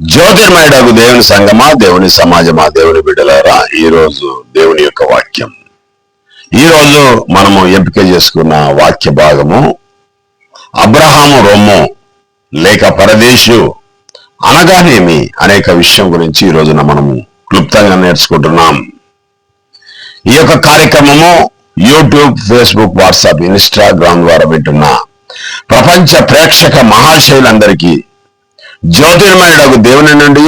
జ్యోతిర్మయుడకు దేవుని సంగమా దేవుని సమాజమా దేవుని బిడ్డలారా ఈ రోజు దేవుని యొక్క వాక్యం. ఈ రోజు మనము ఎంపిక చేసుకున్న వాక్య భాగము అబ్రహాము రొమ్ము లేక పరదేశు అనగానేమి అనేక విషయం గురించి ఈ రోజున మనము క్లుప్తంగా నేర్చుకుంటున్నాం. ఈ యొక్క కార్యక్రమము యూట్యూబ్ ఫేస్బుక్ వాట్సాప్ ఇన్స్టాగ్రామ్ ద్వారా వింటున్న ప్రపంచ ప్రేక్షక మహాశైలందరికీ జ్యోతిర్మయుడకు దేవుని నుండి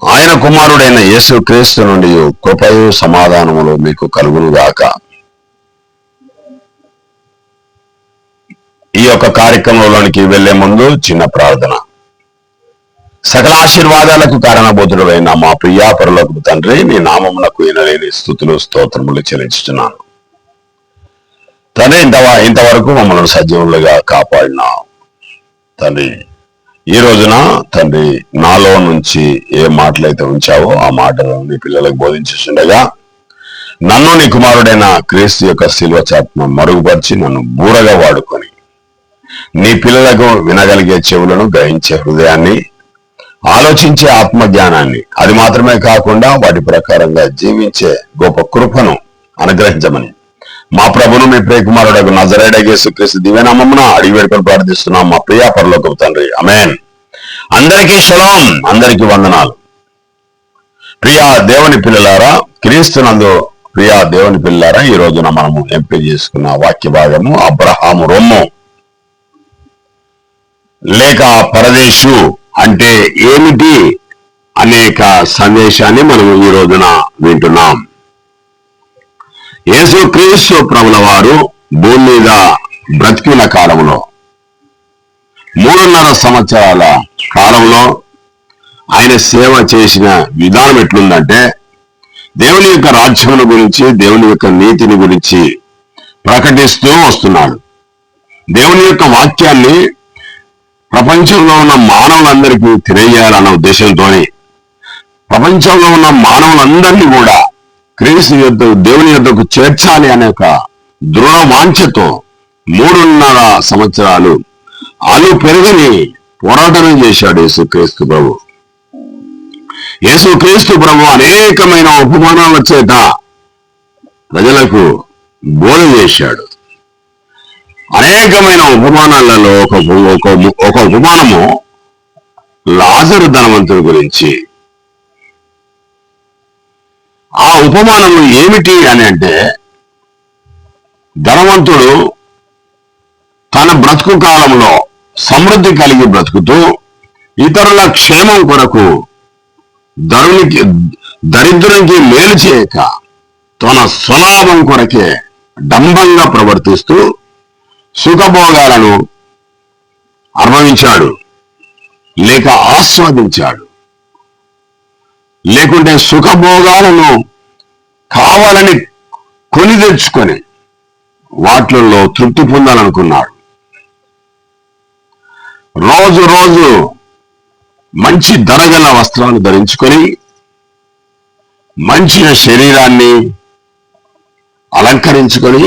ఆయన కుమారుడైన యేసు క్రీస్తు నుండి కృపయు సమాధానములు మీకు కలుగును గాక ఈ యొక్క కార్యక్రమంలోనికి వెళ్ళే ముందు చిన్న ప్రార్థన. సకల ఆశీర్వాదాలకు కారణభూతుడైన మా ప్రియాపరులకు తండ్రి నీ నామమునకు వినలేని స్థుతులు స్తోత్రములు చెల్లించుతున్నాను తండ్రి ఇంత ఇంతవరకు మమ్మల్ని సజీవులుగా కాపాడినా తండ్రి ఈ రోజున తండ్రి నాలో నుంచి ఏ మాటలైతే ఉంచావో ఆ మాటలు నీ పిల్లలకు బోధించుండగా నన్ను నీ కుమారుడైన క్రీస్తు యొక్క శిల్వ చాత్మ మరుగుపరిచి నన్ను బూరగా వాడుకొని నీ పిల్లలకు వినగలిగే చెవులను గ్రహించే హృదయాన్ని ఆలోచించే ఆత్మ జ్ఞానాన్ని అది మాత్రమే కాకుండా వాటి ప్రకారంగా జీవించే గొప్ప కృపను అనుగ్రహించమని మా ప్రభును మీ ప్రియకుమారుడు నజరేడగేసు క్రీస్తు దివ్యనామమున అడిగి వేడుకొని ప్రార్థిస్తున్నాం. మా ప్రియా పరలోక తండ్రి. అమేన్ అందరికీ శలాం అందరికీ వందనాలు. ప్రియా దేవుని పిల్లలారా క్రీస్తునందు ప్రియా దేవుని పిల్లలారా ఈ రోజున మనము ఎంపిక చేసుకున్న వాక్య భాగము అబ్రహాము రొమ్ము. లేక పరదేశు అంటే ఏమిటి అనేక సందేశాన్ని మనం ఈ రోజున వింటున్నాం. యేసుక్రీస్తు ప్రభుల వారు భూమి మీద బ్రతికిన కాలంలో మూడున్నర సంవత్సరాల కాలంలో ఆయన సేవ చేసిన విధానం ఎట్లుందంటే దేవుని యొక్క రాజ్యం గురించి దేవుని యొక్క నీతిని గురించి ప్రకటిస్తూ వస్తున్నాడు. దేవుని యొక్క వాక్యాన్ని ప్రపంచంలో ఉన్న మానవులందరికీ తెలియజేయాలన్న ఉద్దేశంతోనే ప్రపంచంలో ఉన్న మానవులందరినీ కూడా క్రీస్తు యుద్ధ దేవుని యుద్ధకు చేర్చాలి అనే ఒక దృఢ వాంఛతో మూడున్నర సంవత్సరాలు అలు పెరుగని పోరాటం చేశాడు యేసుక్రీస్తు ప్రభు. యేసుక్రీస్తు ప్రభు అనేకమైన ఉపమానాల చేత ప్రజలకు బోధ చేశాడు. అనేకమైన ఉపమానాలలో ఒక ఒక ఒక ఉపమానము లాజరు ధనవంతుడి గురించి ఆ ఉపమానము ఏమిటి అని అంటే ధనవంతుడు తన బ్రతుకు కాలంలో సమృద్ధి కలిగి బ్రతుకుతూ ఇతరుల క్షేమం కొరకు ధరునికి దరిద్రునికి మేలు చేయక తన స్వలాభం కొరకే డంబంగా ప్రవర్తిస్తూ సుఖభోగాలను అనుభవించాడు లేక ఆస్వాదించాడు. లేకుంటే సుఖభోగాలను కావాలని కొని తెచ్చుకొని వాటిల్లో తృప్తి పొందాలనుకున్నాడు. రోజు రోజు మంచి ధరగల వస్త్రాలు ధరించుకొని మంచి శరీరాన్ని అలంకరించుకొని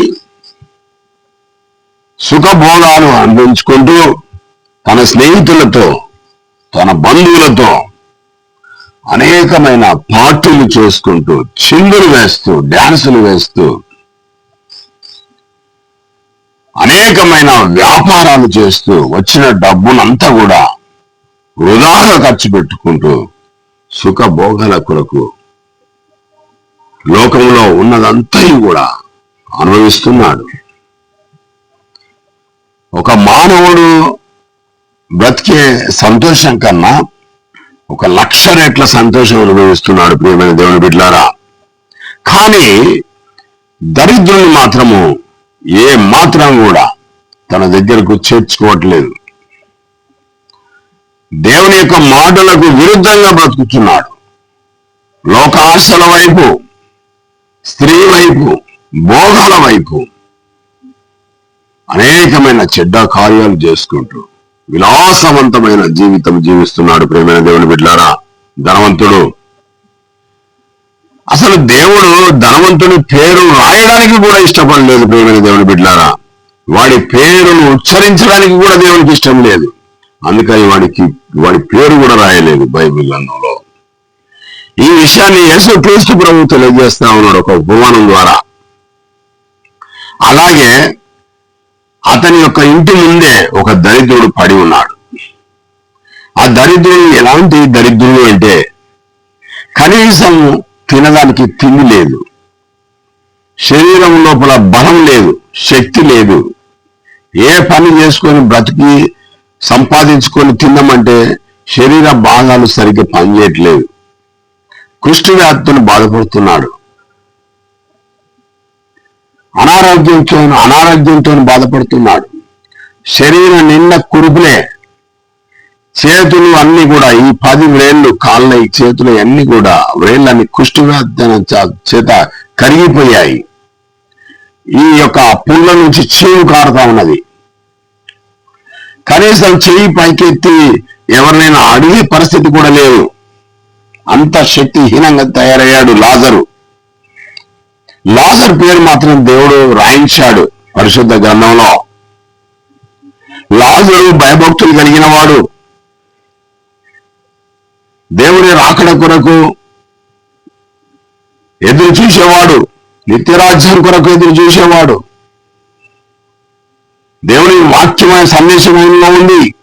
సుఖభోగాలు అందించుకుంటూ తన స్నేహితులతో తన బంధువులతో అనేకమైన పార్టీలు చేసుకుంటూ చిందులు వేస్తూ డాన్సులు వేస్తూ అనేకమైన వ్యాపారాలు చేస్తూ వచ్చిన డబ్బునంతా కూడా వృధాగా ఖర్చు పెట్టుకుంటూ సుఖభోగాల కొరకు లోకంలో ఉన్నదంతా కూడా అనుభవిస్తున్నాడు. ఒక మానవుడు బ్రతికే సంతోషం కన్నా ఒక లక్ష రెట్ల సంతోషం అనుభవిస్తున్నాడు ప్రియమైన దేవుని బిడ్లారా. కానీ దరిద్రుని మాత్రము ఏ మాత్రం కూడా తన దగ్గరకు చేర్చుకోవట్లేదు. దేవుని యొక్క మాటలకు విరుద్ధంగా బ్రతుకుతున్నాడు. లోకాశల వైపు స్త్రీ వైపు భోగాల వైపు అనేకమైన చెడ్డ కార్యాలు చేసుకుంటూ విలాసవంతమైన జీవితం జీవిస్తున్నాడు ప్రేమైన దేవుని బిడ్డారా ధనవంతుడు. అసలు దేవుడు ధనవంతుని పేరు రాయడానికి కూడా ఇష్టపడలేదు ప్రేమైన దేవుని బిడ్డారా వాడి పేరును ఉచ్చరించడానికి కూడా దేవునికి ఇష్టం లేదు. అందుకని వాడికి వాడి పేరు కూడా రాయలేదు బైబిల్ గ్రంథంలో. ఈ విషయాన్ని యేసు క్రీస్తు ప్రభు తెలియజేస్తా ఉన్నాడు ఒక ఉపమానం ద్వారా. అలాగే అతని యొక్క ఇంటి ముందే ఒక దరిద్రుడు పడి ఉన్నాడు. ఆ దరిద్రుడు ఎలాంటి దరిద్రుడు అంటే కనీసం తినడానికి తిండి లేదు. శరీరం లోపల బలం లేదు శక్తి లేదు. ఏ పని చేసుకొని బ్రతికి సంపాదించుకొని తిన్నామంటే శరీర భాగాలు సరిగ్గా పనిచేయట్లేదు. కుష్టి వ్యాధితో బాధపడుతున్నాడు. అనారోగ్యంతో అనారోగ్యంతో బాధపడుతున్నాడు. శరీరం నిన్న కురుపులే. చేతులు అన్ని కూడా ఈ పది వేళ్ళు కాళ్ళ ఈ చేతులు అన్ని కూడా వేళ్ళని కుష్ఠవ్యాధన చేత కరిగిపోయాయి. ఈ యొక్క పుల్ల నుంచి చీము కారుతా ఉన్నది. కనీసం చెయ్యి పైకెత్తి ఎవరినైనా అడిగే పరిస్థితి కూడా లేదు. అంత శక్తిహీనంగా తయారయ్యాడు లాజరు. లాజర్ పేరు మాత్రం దేవుడు రాయించాడు పరిశుద్ధ గ్రంథంలో. లాజరు భయభక్తులు కలిగిన వాడు. దేవుని రాకడ కొరకు ఎదురు చూసేవాడు. నిత్యరాజ్యం కొరకు ఎదురు చూసేవాడు. దేవుని వాక్యమైన సందేశం ఉంది?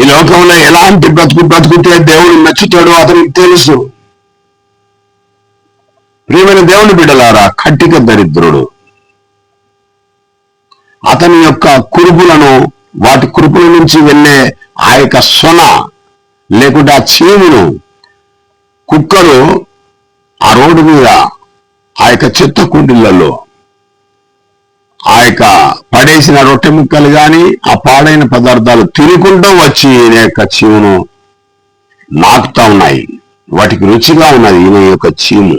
ఈ లోకంలో ఎలాంటి బ్రతుకు బ్రతుకుతే దేవుడు మెచ్చుతాడో అతనికి తెలుసు. ప్రియమైన దేవుని బిడ్డలారా కట్టిక దరిద్రుడు. అతని యొక్క కురుపులను వాటి కురుపుల నుంచి వెళ్ళే ఆ యొక్క సొన లేకుంటే ఆ చీమును కుక్కలు ఆ రోడ్డు మీద ఆ యొక్క చెత్త కుండీలలో ఆ యొక్క పడేసిన రొట్టె ముక్కలు కానీ ఆ పాడైన పదార్థాలు తినుకుంటూ వచ్చి ఈయన యొక్క చీమును నాకుతా ఉన్నాయి. వాటికి రుచిగా ఉన్నది ఈయన యొక్క చీము.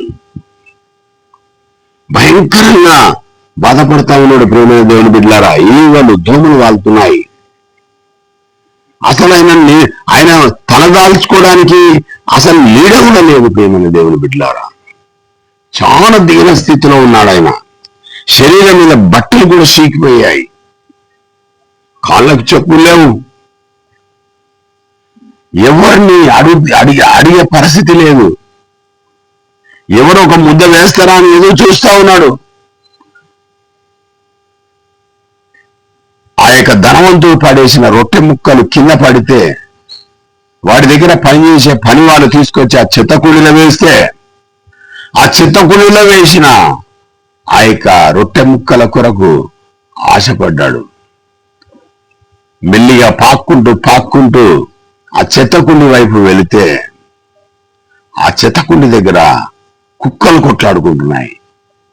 భయంకరంగా బాధపడతా ఉన్నాడు ప్రేమైన దేవుని బిడ్డలారా. ఈగలు దోమలు వాళ్తున్నాయి. అసలు ఆయన ఆయన తలదాల్చుకోవడానికి అసలు నీడ కూడా లేదు ప్రేమైన దేవుని బిడ్డలారా. చాలా దీన స్థితిలో ఉన్నాడు ఆయన. శరీరం మీద బట్టలు కూడా చీకిపోయాయి కాళ్ళకు చెప్పులు లేవు. ఎవరిని అడుగు అడిగి అడిగే పరిస్థితి లేదు. ఎవరు ఒక ముద్ద వేస్తారా అని ఎదురు చూస్తా ఉన్నాడు. ఆ యొక్క ధనవంతుడు పడేసిన రొట్టె ముక్కలు కింద పడితే వాడి దగ్గర పనిచేసే పని వాళ్ళు తీసుకొచ్చి ఆ చెత్త కూలీలో వేస్తే ఆ చెత్త కూలీలో వేసిన ఆ యొక్క రొట్టె ముక్కల కొరకు ఆశపడ్డాడు. మెల్లిగా పాక్కుంటూ పాక్కుంటూ ఆ చెత్త కుండి వైపు వెళితే ఆ చెత్త కుండి దగ్గర కుక్కలు కొట్లాడుకుంటున్నాయి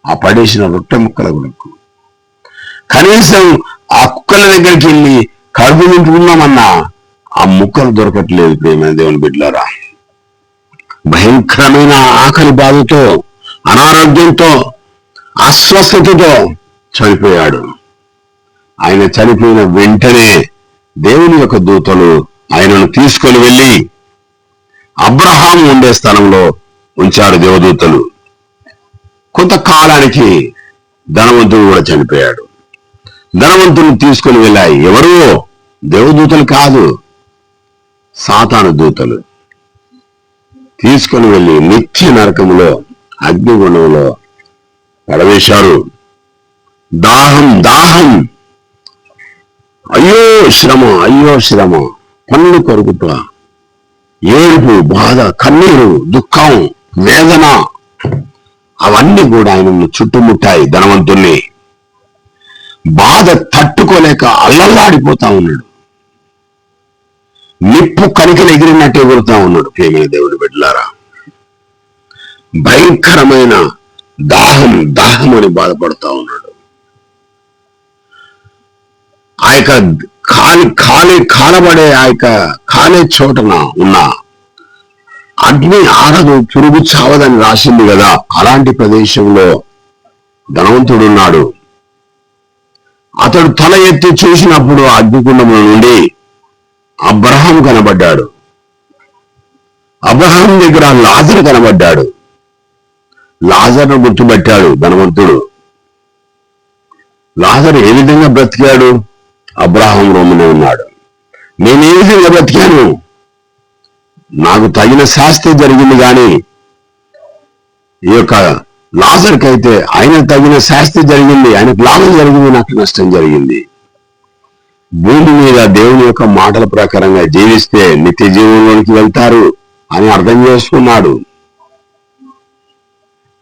ఆ పడేసిన రొట్టె ముక్కల కొరకు. కనీసం ఆ కుక్కల దగ్గరికి వెళ్ళి కడుపు నింపుకుందామన్నా ఆ ముక్కలు దొరకట్లేదు ప్రేమైన దేవుని బిడ్డలారా. భయంకరమైన ఆకలి బాధతో అనారోగ్యంతో అస్వస్థతతో చనిపోయాడు. ఆయన చనిపోయిన వెంటనే దేవుని యొక్క దూతలు ఆయనను తీసుకొని వెళ్ళి అబ్రహాం ఉండే స్థలంలో ఉంచాడు దేవదూతలు. కొంతకాలానికి ధనవంతుడు కూడా చనిపోయాడు. ధనవంతుని తీసుకొని వెళ్ళాయి ఎవరు? దేవదూతలు కాదు సాతాను దూతలు. తీసుకొని వెళ్ళి నిత్య నరకములో అగ్నిగుణంలో పడవేశారు. దాహం దాహం. అయ్యో శ్రమ అయ్యో శ్రమ. పన్ను కొరుకుట ఏడుపు బాధ కన్నీరు దుఃఖం. వేదన అవన్నీ కూడా ఆయనను చుట్టుముట్టాయి ధనవంతుల్ని. బాధ తట్టుకోలేక అల్లల్లాడిపోతా ఉన్నాడు. నిప్పు కనికలు ఎగిరినట్టు ఎగురుతా ఉన్నాడు. ప్రేమైన దేవుని బిడ్డలారా భయంకరమైన దాహం దాహం అని బాధపడుతా ఉన్నాడు. ఆ యొక్క కాలి కాలి కాలబడే ఆ యొక్క కాలే చోటన ఉన్న అగ్ని ఆరదు పురుగు చావదని రాసింది కదా. అలాంటి ప్రదేశంలో ధనవంతుడు ఉన్నాడు. అతడు తల ఎత్తి చూసినప్పుడు అగ్నికుండముల నుండి అబ్రహాం కనబడ్డాడు. అబ్రహాం దగ్గర లాజర్ కనబడ్డాడు. లాజర్ను గుర్తుపట్టాడు ధనవంతుడు. లాజర్ ఏ విధంగా బ్రతికాడు? అబ్రాహం రోమనే ఉన్నాడు. నేను ఏ విధంగా బ్రతికాను? నాకు తగిన శాస్తి జరిగింది కానీ ఈ యొక్క లాజర్కి అయితే ఆయన తగిన శాస్తి జరిగింది ఆయనకు లాభం జరిగింది నాకు నష్టం జరిగింది. భూమి మీద దేవుని యొక్క మాటల ప్రకారంగా జీవిస్తే నిత్య జీవంలోనికి వెళ్తారు అని అర్థం చేసుకున్నాడు.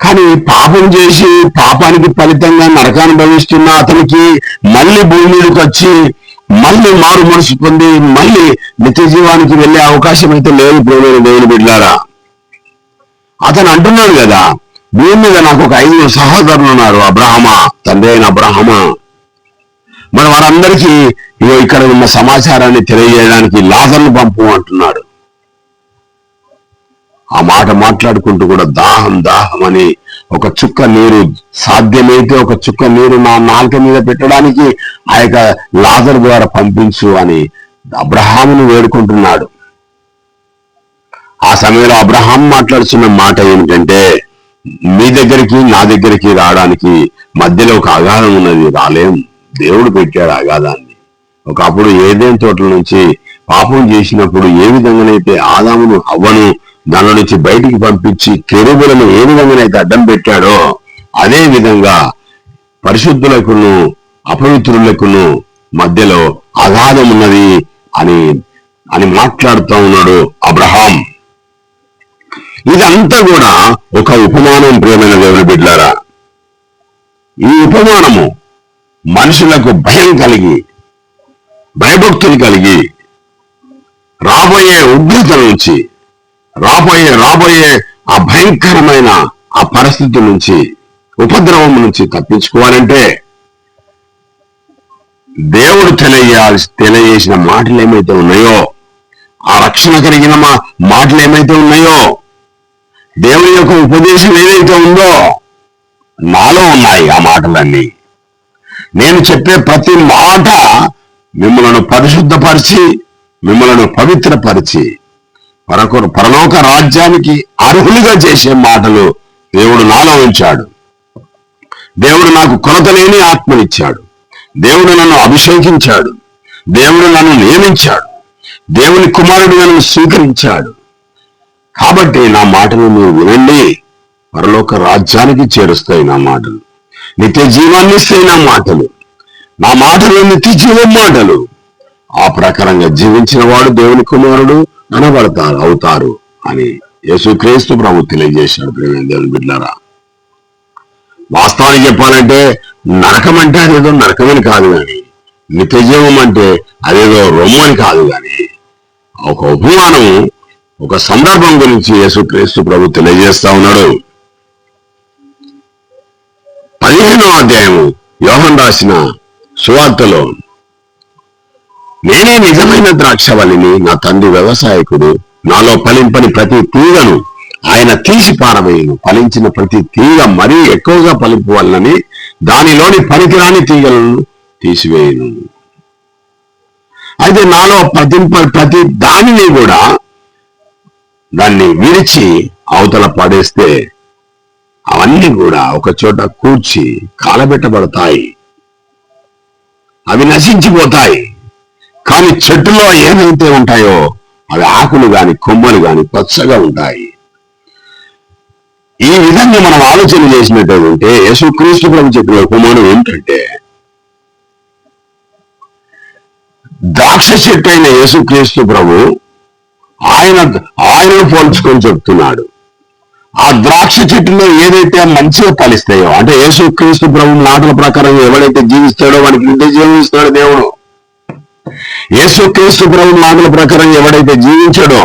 కానీ పాపం చేసి పాపానికి ఫలితంగా నరకాన్ని భవిస్తున్న అతనికి మళ్ళీ భూమి మీదకి వచ్చి మళ్ళీ మారు మనసు పొంది మళ్ళీ నిత్య జీవానికి వెళ్ళే అవకాశం అయితే లేదు ప్రేమైన దేవుని బిడ్డారా. అతను అంటున్నాడు కదా భూమి మీద నాకు ఒక ఐదు సహోదరులు ఉన్నారు అబ్రహమ తండ్రి అయిన అబ్రహమ. మరి వారందరికీ ఇగో ఇక్కడ ఉన్న సమాచారాన్ని తెలియజేయడానికి లాజర్ను పంపు అంటున్నాడు. ఆ మాట మాట్లాడుకుంటూ కూడా దాహం దాహం అని ఒక చుక్క నీరు సాధ్యమైతే ఒక చుక్క నీరు నా నాలుక మీద పెట్టడానికి ఆ యొక్క లాజర్ ద్వారా పంపించు అని అబ్రహామును వేడుకుంటున్నాడు. ఆ సమయంలో అబ్రహాం మాట్లాడుతున్న మాట ఏమిటంటే మీ దగ్గరికి నా దగ్గరికి రావడానికి మధ్యలో ఒక అగాధం ఉన్నది రాలేం. దేవుడు పెట్టాడు అగాధాన్ని ఒకప్పుడు ఏదేం తోటల నుంచి పాపం చేసినప్పుడు ఏ విధంగానైతే ఆదామును అవ్వను దాని నుంచి బయటికి పంపించి కెరుబులను ఏ విధంగానైతే అడ్డం పెట్టాడో అదే విధంగా పరిశుద్ధులకును అపవిత్రులకును మధ్యలో అగాధం ఉన్నది అని అని మాట్లాడుతూ ఉన్నాడు అబ్రహాం. ఇదంతా కూడా ఒక ఉపమానం ప్రేమైన దేవుని బిడ్డారా. ఈ ఉపమానము మనుషులకు భయం కలిగి భయభక్తులు కలిగి రాబోయే ఉగ్రత నుంచి రాబోయే రాబోయే ఆ భయంకరమైన ఆ పరిస్థితి నుంచి ఉపద్రవం నుంచి తప్పించుకోవాలంటే దేవుడు తెలియాల్సి తెలియజేసిన మాటలు ఏమైతే ఉన్నాయో ఆ రక్షణ కలిగిన మా మాటలు ఏమైతే ఉన్నాయో దేవుని యొక్క ఉపదేశం ఏదైతే ఉందో నాలో ఉన్నాయి ఆ మాటలన్నీ. నేను చెప్పే ప్రతి మాట మిమ్మలను పరిశుద్ధపరిచి మిమ్మలను పవిత్రపరిచి పరకొర పరలోక రాజ్యానికి అర్హులుగా చేసే మాటలు దేవుడు నాలో ఉంచాడు. దేవుడు నాకు కొలత లేని ఆత్మనిచ్చాడు. దేవుడు నన్ను అభిషేకించాడు. దేవుడు నన్ను నియమించాడు. దేవుని కుమారుడు నన్ను స్వీకరించాడు. కాబట్టి నా మాటను మీరు వినండి. పరలోక రాజ్యానికి చేరుస్తాయి నా మాటలు. నిత్య జీవాన్ని ఇస్తాయి నా మాటలు. నా మాటలు నిత్య జీవం మాటలు. ఆ ప్రకారంగా జీవించిన వాడు దేవుని కుమారుడు అనబడతారు అవుతారు అని యేసుక్రీస్తు ప్రభు తెలియజేశాడు. ప్రేమ దేవుని బిడ్డారా వాస్తవానికి చెప్పాలంటే నరకం అంటే అదేదో నరకమని కాదు కానీ నిత్యజీవం అంటే అదేదో రొమ్ము అని కాదు కానీ ఒక ఉపమానం ఒక సందర్భం గురించి యేసుక్రీస్తు ప్రభు తెలియజేస్తా ఉన్నాడు. పదిహేనో అధ్యాయము యోహన్ రాసిన సువార్తలో నేనే నిజమైన ద్రాక్షవల్లిని నా తండ్రి వ్యవసాయకుడు నాలో ఫలింపని ప్రతి తీగను ఆయన తీసి పారవేయను. ఫలించిన ప్రతి తీగ మరీ ఎక్కువగా ఫలింపు వల్లని దానిలోని పనికిరాని తీగలను తీసివేయను. అయితే నాలో ప్రతి ప్రతి దానిని కూడా దాన్ని విరిచి అవతల పడేస్తే అవన్నీ కూడా ఒక చోట కూర్చి కాలబెట్టబడతాయి. అవి నశించిపోతాయి. కానీ చెట్టులో ఏమైతే ఉంటాయో అవి ఆకులు గాని కొమ్మలు గాని పచ్చగా ఉంటాయి. ఈ విధంగా మనం ఆలోచన చేసినట్టయితే యేసుక్రీస్తు ప్రభు చెప్పిన ఉపమానం ఏంటంటే ద్రాక్ష చెట్టు అయిన యేసుక్రీస్తు ప్రభు ఆయన ఆయనను పోల్చుకొని చెప్తున్నాడు. ఆ ద్రాక్ష చెట్టులో ఏదైతే మంచిగా ఫలిస్తాయో అంటే యేసుక్రీస్తు ప్రభు మాటల ప్రకారం ఎవడైతే జీవిస్తాడో వాడికి నిత్య జీవిస్తాడు దేవుడు. యేసుక్రీస్తు ప్రభు మాటల ప్రకారం ఎవడైతే జీవించాడో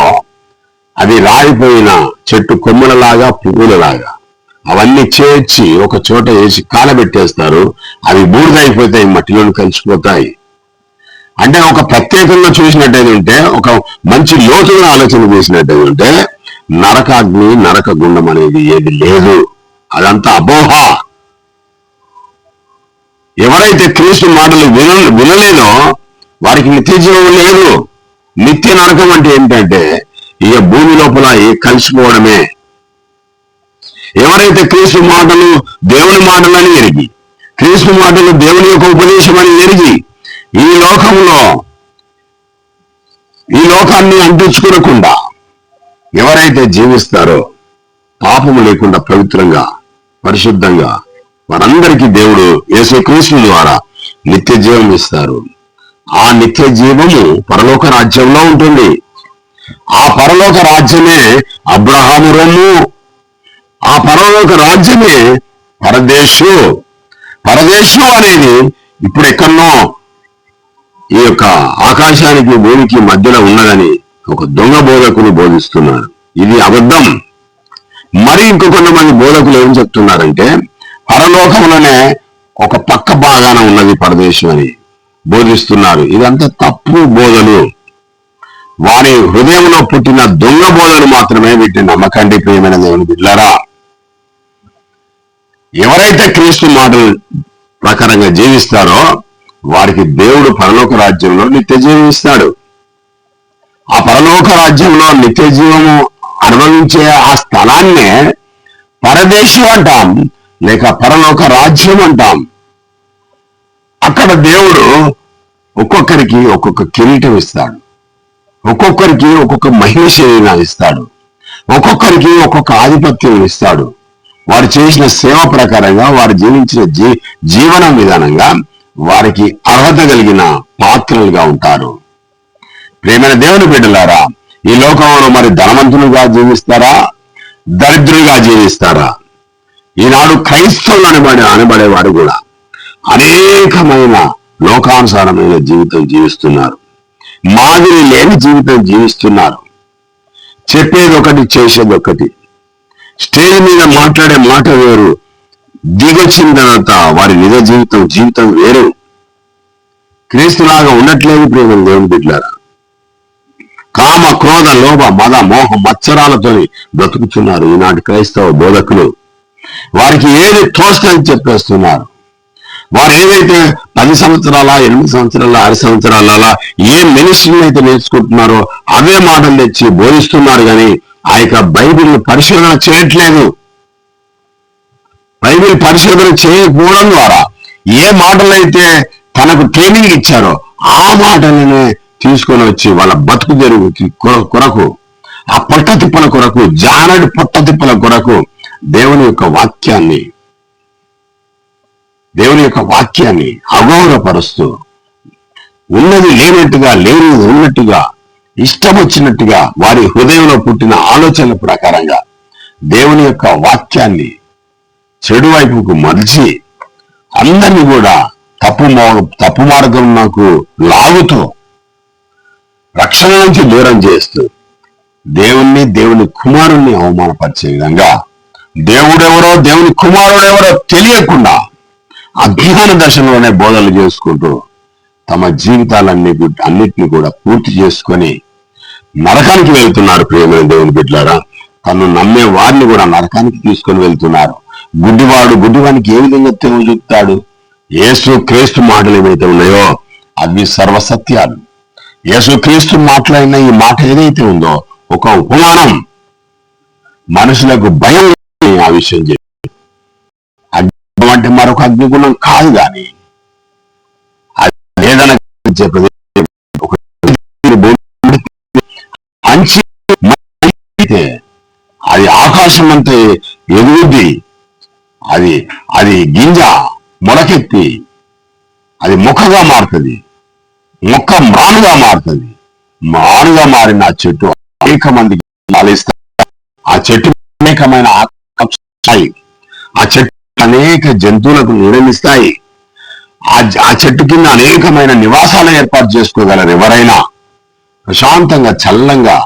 అది రాలిపోయిన చెట్టు కొమ్మలలాగా పువ్వులలాగా. అవన్నీ చేర్చి ఒక చోట వేసి కాలబెట్టేస్తారు. అవి బూడిదైపోతాయి మట్టిలోని కలిసిపోతాయి. అంటే ఒక ప్రత్యేకంగా చూసినట్టయితే ఒక మంచి లోతుగా ఆలోచన చేసినట్టయితే నరకాగ్ని నరక గుండం అనేది ఏది లేదు. అదంతా అపోహ ఎవరైతే క్రీస్తు మాటలు విన వినలేదో వారికి నిత్య జీవం లేదు. నిత్య నరకం అంటే ఏంటంటే ఇక భూమి లోపల కలిసిపోవడమే. ఎవరైతే క్రీస్తు మాటలు దేవుని మాటలని ఎరిగి క్రీస్తు మాటలు దేవుని యొక్క ఉపదేశం అని ఎరిగి ఈ లోకంలో ఈ లోకాన్ని అంటించుకునకుండా ఎవరైతే జీవిస్తారో పాపము లేకుండా పవిత్రంగా పరిశుద్ధంగా వారందరికీ దేవుడు యేసుక్రీస్తు ద్వారా నిత్య జీవం ఇస్తారు. ఆ నిత్య జీవము పరలోక రాజ్యంలో ఉంటుంది. ఆ పరలోక రాజ్యమే అబ్రహాము రొమ్ము. ఆ పరలోక రాజ్యమే పరదేశు. పరదేశు అనేది ఇప్పుడు ఎక్కడో ఈ యొక్క ఆకాశానికి భూమికి మధ్యలో ఉన్నదని ఒక దొంగ బోధకులు బోధిస్తున్నారు ఇది అబద్ధం. మరి ఇంకొంతమంది బోధకులు ఏం చెప్తున్నారంటే పరలోకంలోనే ఒక పక్క భాగాన ఉన్నది పరదేశం అని బోధిస్తున్నారు. ఇదంతా తప్పు బోధలు. వారి హృదయంలో పుట్టిన దొంగ బోధలు మాత్రమే వీటిని నమ్మకండి ప్రియమైన దేవుని బిడ్లారా ఎవరైతే క్రీస్తు మాటలు ప్రకారంగా జీవిస్తారో వారికి దేవుడు పరలోక రాజ్యంలో నిత్య జీవిస్తాడు ఆ పరలోక రాజ్యంలో నిత్య జీవము అనుభవించే ఆ స్థలాన్నే పరదేశం అంటాం లేక పరలోక రాజ్యం అంటాం. అక్కడ దేవుడు ఒక్కొక్కరికి ఒక్కొక్క కిరీటం ఇస్తాడు. ఒక్కొక్కరికి ఒక్కొక్క మహిమ శరీరం ఇస్తాడు. ఒక్కొక్కరికి ఒక్కొక్క ఆధిపత్యం ఇస్తాడు. వారు చేసిన సేవ ప్రకారంగా వారు జీవించిన జీ జీవన విధానంగా వారికి అర్హత కలిగిన పాత్రలుగా ఉంటారు. ప్రేమైన దేవుని బిడ్డలారా ఈ లోకంలో మరి ధనవంతులుగా జీవిస్తారా? దరిద్రులుగా జీవిస్తారా? ఈనాడు క్రైస్తవులు అనబడే అనబడేవాడు కూడా అనేకమైన లోకానుసారమైన జీవితం జీవిస్తున్నారు. మాదిరి లేని జీవితం జీవిస్తున్నారు. చెప్పేది ఒకటి చేసేది ఒకటి. స్టేజ్ మీద మాట్లాడే మాట వేరు. దిగొచ్చిన తర్వాత వారి నిజ జీవితం జీవితం వేరు. క్రీస్తులాగా ఉండట్లేదు ప్రేమ దేవుని బిడ్డారా కామ క్రోధ లోభ మద మోహ మత్సరాలతో బ్రతుకుతున్నారు ఈనాటి క్రైస్తవ బోధకులు. వారికి ఏది తోస్తని చెప్పేస్తున్నారు. వారు ఏదైతే పది సంవత్సరాల ఎనిమిది సంవత్సరాల ఆరు సంవత్సరాల ఏ మినిస్ట్రీని అయితే నేర్చుకుంటున్నారో అవే మాటలు తెచ్చి బోధిస్తున్నారు కానీ ఆ యొక్క బైబిల్ పరిశోధన చేయట్లేదు. బైబిల్ పరిశోధన చేయకపోవడం ద్వారా ఏ మాటలైతే తనకు ట్రైనింగ్ ఇచ్చారో ఆ మాటలనే తీసుకొని వచ్చి వాళ్ళ బతుకు జరుగు కొరకు ఆ పొట్ట తిప్పల కొరకు జానడి పొట్ట తిప్పల కొరకు దేవుని యొక్క వాక్యాన్ని దేవుని యొక్క వాక్యాన్ని అగౌరవపరుస్తూ ఉన్నది లేనట్టుగా లేని ఉన్నట్టుగా ఇష్టం వచ్చినట్టుగా వారి హృదయంలో పుట్టిన ఆలోచనల ప్రకారంగా దేవుని యొక్క వాక్యాన్ని చెడు వైపుకు మలిచి అందరినీ కూడా తప్పు తప్పు మార్గం నాకు లాగుతూ రక్షణ నుంచి దూరం చేస్తూ దేవుణ్ణి దేవుని కుమారుణ్ణి అవమానపరిచే విధంగా దేవుడెవరో దేవుని కుమారుడెవరో తెలియకుండా అజ్ఞాన దశలోనే బోధలు చేసుకుంటూ తమ జీవితాలన్నీ అన్నిటిని కూడా పూర్తి చేసుకొని నరకానికి వెళ్తున్నారు ప్రేమైన దేవుని బిడ్డారా తను నమ్మే వారిని కూడా నరకానికి తీసుకొని వెళ్తున్నారు. గుడ్డివాడు గుడ్డివానికి ఏ విధంగా తెలుగు చూపుతాడు యేసు క్రీస్తు మాటలు ఏవైతే ఉన్నాయో అవి సర్వసత్యాలు. యేసు క్రీస్తు మాట్లాడిన ఈ మాట ఏదైతే ఉందో ఒక ఉపమానం. మనుషులకు భయం ఆ విషయం చెప్పి అంటే మరొక అగ్నిగుణం కాదు కానీ అది లేదని అంచి అయితే అది ఆకాశం అంతే ఎదుగుద్ది అది అది గింజ మొలకెత్తి అది మొక్కగా మారుతుంది. మొక్క మానుగా మారుతుంది. మానుగా మారిన ఆ చెట్టు అనేక మందికి ఆ చెట్టు అనేకమైన ఆ చెట్టు అనేక జంతువులకు నీడనిస్తాయి. ఆ ఆ చెట్టు కింద అనేకమైన నివాసాలు ఏర్పాటు చేసుకోగలరు ఎవరైనా. ప్రశాంతంగా చల్లంగా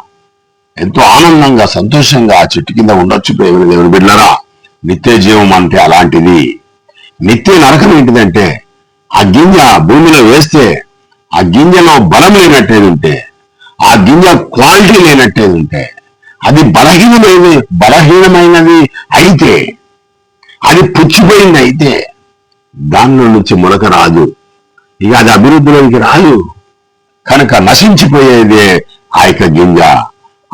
ఎంతో ఆనందంగా సంతోషంగా ఆ చెట్టు కింద ఉండొచ్చు దేవుని బిడ్డరా నిత్య జీవం అంటే అలాంటిది. నిత్య నరకం ఏంటిదంటే ఆ గింజ భూమిలో వేస్తే ఆ గింజలో బలం లేనట్టేది ఉంటే ఆ గింజ క్వాలిటీ లేనట్టేది ఉంటే అది బలహీనమైనది బలహీనమైనది అయితే అది పుచ్చిపోయింది అయితే దానిలో నుంచి మొలక రాదు. ఇక అది అభివృద్ధిలోకి రాదు. కనుక నశించిపోయేదే ఆ యొక్క గింజ.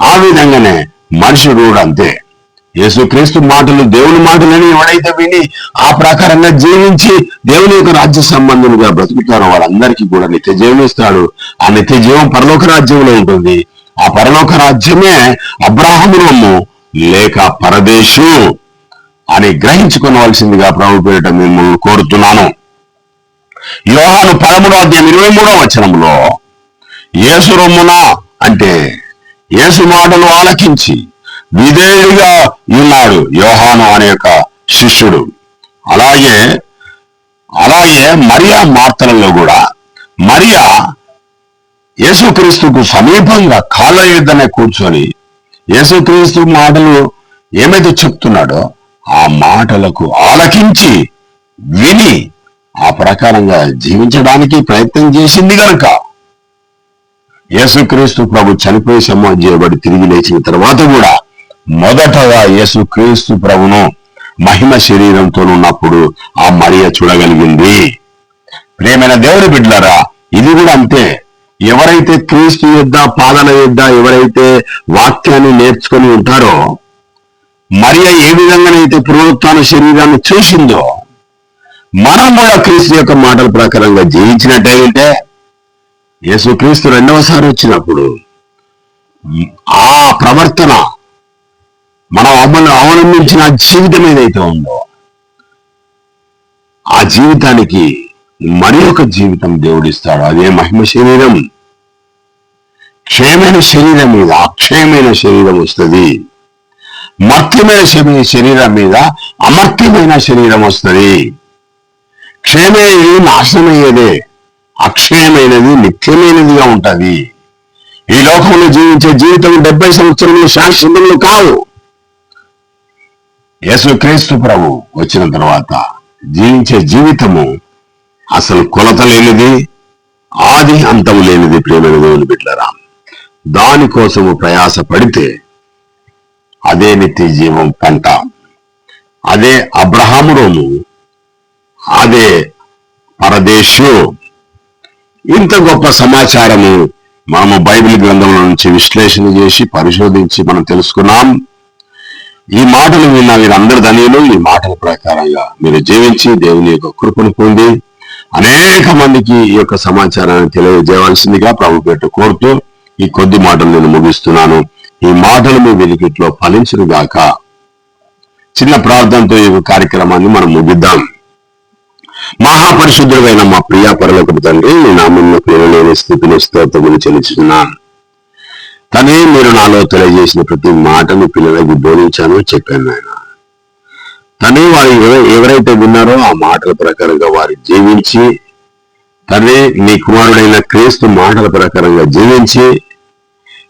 ఆ విధంగానే మనుషుడు కూడా అంతే. యేసుక్రీస్తు మాటలు దేవుని మాటలని ఎవడైతే విని ఆ ప్రకారంగా జీవించి దేవుని యొక్క రాజ్య సంబంధులుగా బ్రతుకుతారో వాళ్ళందరికీ కూడా నిత్య జీవం ఇస్తాడు. ఆ నిత్య జీవం పరలోక రాజ్యంలో ఉంటుంది. ఆ పరలోక రాజ్యమే అబ్రాహమునము లేక పరదేశం. అని గ్రహించుకోవలసిందిగా ప్రభు పేరిట మిమ్మల్ని కోరుతున్నాను. యోహాను పదమూడో అధ్యాయం ఇరవై మూడో వచనంలో యేసు రొమ్మున అంటే యేసు మాటలు ఆలకించి విధేయుడిగా ఉన్నాడు యోహాను అనే యొక్క శిష్యుడు. అలాగే అలాగే మరియా మార్తలలో కూడా మరియా యేసుక్రీస్తుకు సమీపంగా కాళ్ళ యుద్ధనే కూర్చొని యేసుక్రీస్తు మాటలు ఏమైతే చెప్తున్నాడో ఆ మాటలకు ఆలకించి విని ఆ ప్రకారంగా జీవించడానికి ప్రయత్నం చేసింది గనుక. యేసుక్రీస్తు ప్రభు చనిపోయి సమాధి చేయబడి తిరిగి లేచిన తర్వాత కూడా మొదటగా యేసుక్రీస్తు ప్రభును మహిమ శరీరంతో ఉన్నప్పుడు ఆ మరియ చూడగలిగింది. ప్రేమైన దేవుని బిడ్డలారా ఇది కూడా అంతే. ఎవరైతే క్రీస్తు యుద్ధ పాదల యుద్ధ ఎవరైతే వాక్యాన్ని నేర్చుకొని ఉంటారో మరియ ఏ విధంగానైతే పునరుత్న శరీరాన్ని చూసిందో మనం కూడా క్రీస్తు యొక్క మాటల ప్రకారంగా జీవించినట్టయితే యేసుక్రీస్తు రెండవసారి వచ్చినప్పుడు ఆ ప్రవర్తన మనం అమలు అవలంబించిన జీవితం ఏదైతే ఉందో ఆ జీవితానికి మరి ఒక జీవితం దేవుడిస్తాడు. అదే మహిమ శరీరం. క్షయమైన శరీరం మీద అక్షయమైన శరీరం వస్తుంది. మర్త్యమైన శరీరం మీద అమర్త్యమైన శరీరం వస్తుంది. క్షయమైనది నాశనమయ్యేదే. అక్షయమైనది నిత్యమైనదిగా ఉంటది. ఈ లోకంలో జీవించే జీవితం డెబ్బై సంవత్సరంలో శాశ్వతంలో కావు. యేసుక్రీస్తు ప్రభు వచ్చిన తర్వాత జీవించే జీవితము అసలు కొలత లేనిది ఆది అంతము లేనిది ప్రేమ దేవుని బిడ్డరా దానికోసము ప్రయాస పడితే అదే నిత్య జీవం పంట అదే అబ్రహాముడోము అదే పరదేశు. ఇంత గొప్ప సమాచారము మనము బైబిల్ గ్రంథంలో నుంచి విశ్లేషణ చేసి పరిశోధించి మనం తెలుసుకున్నాం. ఈ మాటలు విన్న వీరందరు ధనియులు. ఈ మాటల ప్రకారంగా మీరు జీవించి దేవుని యొక్క కృపను పొంది అనేక మందికి ఈ యొక్క సమాచారాన్ని తెలియజేయవలసిందిగా ప్రభు పేట కోరుతూ ఈ కొద్ది మాటలు నేను ముగిస్తున్నాను. ఈ మాటలు మీ వెలికిట్లో ఫలించునుగాక. చిన్న ప్రార్థనతో ఈ కార్యక్రమాన్ని మనం ముగిద్దాం. మహాపరిశుద్ధుడైన మా ప్రియా పరలోకపు తండ్రి మీ నామంలో పేరు లేని స్థితిని స్తోత్రములు చెల్లిస్తున్నాను తనే మీరు నాలో తెలియజేసిన ప్రతి మాటను పిల్లలకి బోధించాను చెప్పాను ఆయన తనే వారు ఎవరైతే విన్నారో ఆ మాటల ప్రకారంగా వారు జీవించి తనే నీ కుమారుడైన క్రీస్తు మాటల ప్రకారంగా జీవించి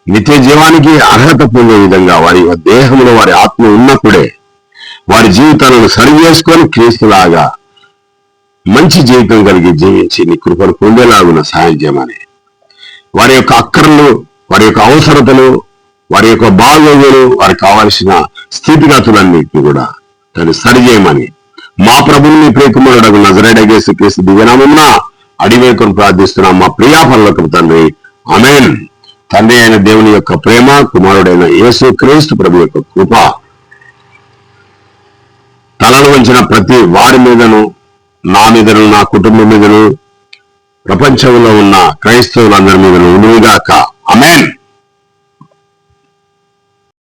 నిత్య జీవానికి అర్హత పొందే విధంగా వారి దేహంలో వారి ఆత్మ ఉన్నప్పుడే వారి జీవితాలను సరి చేసుకొని క్రీస్తులాగా మంచి జీవితం కలిగి జీవించి నీ కృపను పొందేలాగున సహాయం చేయమని. వారి యొక్క అక్కర్లు వారి యొక్క అవసరతలు వారి యొక్క బాగోగులు వారికి కావలసిన స్థితిగతులన్నింటినీ కూడా దాన్ని సరిచేయమని. మా ప్రభుని మీ ప్రియకుమారుడు నజరేడగేసి క్రీస్తు దివ్యనామమున అడివేకుని ప్రార్థిస్తున్నాం. మా ప్రియాఫలకు తండ్రి. అమేన్ తండ్రి అయిన దేవుని యొక్క ప్రేమ కుమారుడైన యేసు క్రీస్తు ప్రభు యొక్క కృప తలను వంచిన ప్రతి వారి మీదను నా మీదను నా కుటుంబం మీదను ప్రపంచంలో ఉన్న క్రైస్తవులందరి మీదను ఉండుగాక అమేన్